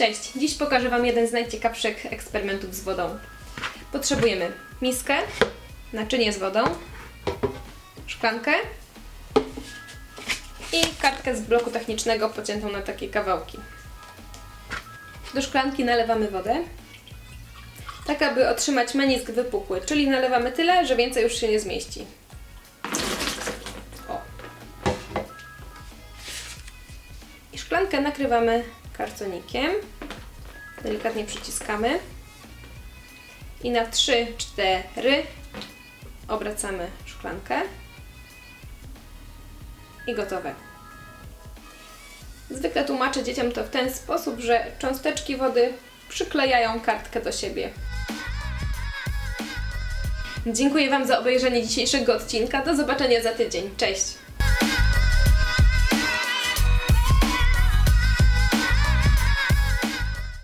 Cześć! Dziś pokażę Wam jeden z najciekawszych eksperymentów z wodą. Potrzebujemy miskę, naczynie z wodą, szklankę i kartkę z bloku technicznego pociętą na takie kawałki. Do szklanki nalewamy wodę, tak aby otrzymać menisk wypukły, czyli nalewamy tyle, że więcej już się nie zmieści. O. I szklankę nakrywamy kartonikiem. Delikatnie przyciskamy. I na 3-4 obracamy szklankę. I gotowe. Zwykle tłumaczę dzieciom to w ten sposób, że cząsteczki wody przyklejają kartkę do siebie. Dziękuję Wam za obejrzenie dzisiejszego odcinka. Do zobaczenia za tydzień. Cześć!